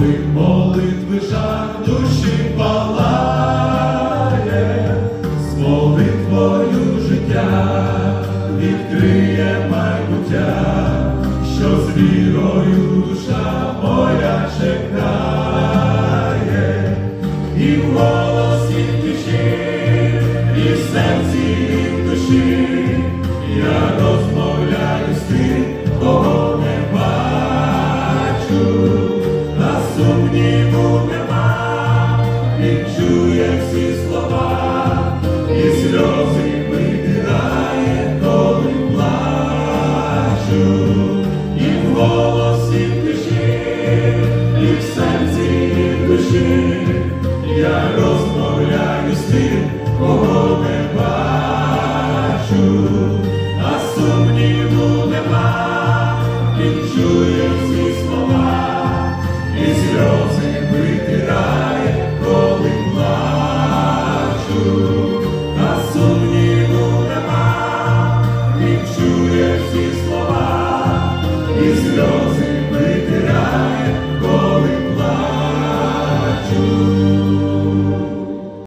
коли молитви жар душі палає, з молитвою життя відкриє майбуття, що з душа моя чекає, і в голосі тиші, і в серці душі я розмовляю з тим, кого не бачу сумніву нема, він чує всі слова, і сльози витирає, коли плачу, і в голосі в і в серці, і в душі, я розмовляю з тим, кого не витирає, коли плачу, а сумніву нема, він чує всі слова, і сльози витирає, коли плачу.